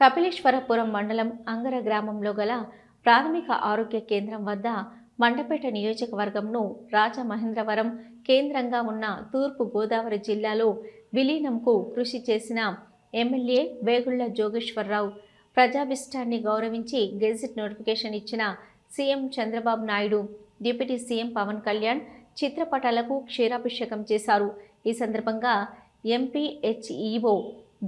కపిలేశ్వరపురం మండలం అంగర గ్రామంలో గల ప్రాథమిక ఆరోగ్య కేంద్రం వద్ద మండపేట నియోజకవర్గంను రాజమహేంద్రవరం కేంద్రంగా ఉన్న తూర్పు గోదావరి జిల్లాలో విలీనంకు కృషి చేసిన ఎమ్మెల్యే వేగుళ్ళ జోగేశ్వరరావు ప్రజాభిష్టాన్ని గౌరవించి గెజిట్ నోటిఫికేషన్ ఇచ్చిన CM Chandrababu Naidu deputy CM Pawan Kalyan చిత్రపటాలకు క్షీరాభిషేకం చేశారు. ఈ సందర్భంగా ఎంపీ హెచ్ఈఓ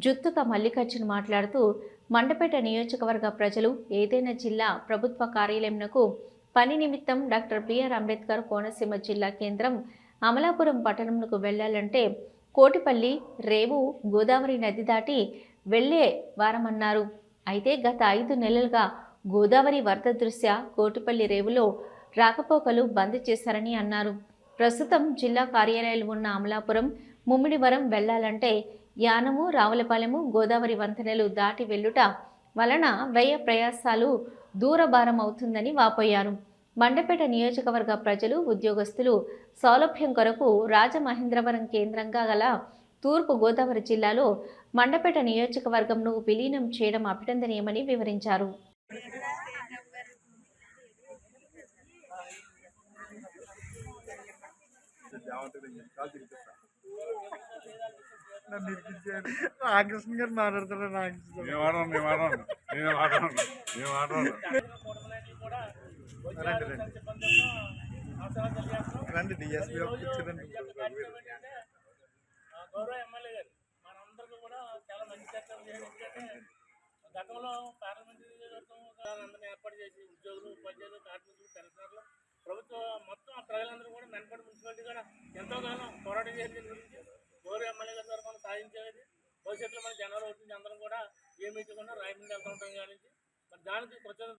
జుత్తుక మల్లికార్జున్ మాట్లాడుతూ మండపేట నియోజకవర్గ ప్రజలు ఏదైనా జిల్లా ప్రభుత్వ కార్యాలయంకు పని నిమిత్తం డాక్టర్ బిఆర్ అంబేద్కర్ కోనసీమ జిల్లా కేంద్రం అమలాపురం పట్టణంకు వెళ్ళాలంటే కోటిపల్లి రేవు గోదావరి నది దాటి వెళ్ళే వారమన్నారు. అయితే గత ఐదు నెలలుగా గోదావరి వరద దృశ్య కోటిపల్లి రేవులో రాకపోకలు బంద్ చేశారని అన్నారు. ప్రస్తుతం జిల్లా కార్యాలయాలు ఉన్న అమలాపురం ముమ్మిడివరం వెళ్ళాలంటే యానము రావులపాలెము గోదావరి వంతెనలు దాటి వెళ్ళుట వలన వ్యయ ప్రయాసాలు దూరభారం అవుతుందని వాపోయారు. మండపేట నియోజకవర్గ ప్రజలు ఉద్యోగస్తులు సౌలభ్యం కొరకు రాజమహేంద్రవరం కేంద్రంగా గల తూర్పు గోదావరి జిల్లాలో మండపేట నియోజకవర్గంను విలీనం చేయడం అభినందనీయమని వివరించారు. నన్ను ఇరికించాడు రామకృష్ణ గారు మాట్లాడతారు రామకృష్ణ నేను వాడను నేను రండి డిఎస్పీ గౌరవ ఎమ్మెల్యే గారు మనందరికీ కూడా చాలా మంచి చేయాలి ఎందుకంటే గతంలో పార్లమెంట్ నియోజకవర్గం అందరినీ ఏర్పాటు చేసి ఉద్యోగులు ఉపాధ్యాయులు కార్మికులు పెన్షనర్లు ప్రభుత్వం మొత్తం ఆ ప్రజలందరూ కూడా మెనపడి మున్సిపాలిటీ కూడా ఎంతో కాలం పోరాటం చేసి దీని గురించి ఎవరు ఎమ్మెల్యే గారి ద్వారా మనం సాధించేది భవిష్యత్తులో మన జనవరి ఒకటి నుంచి అందరం కూడా ఏ మీటింగ్ ఉన్నా రాయమండ్రి వెళ్తూ ఉంటాం కానీ మరి దానికి ప్రచారం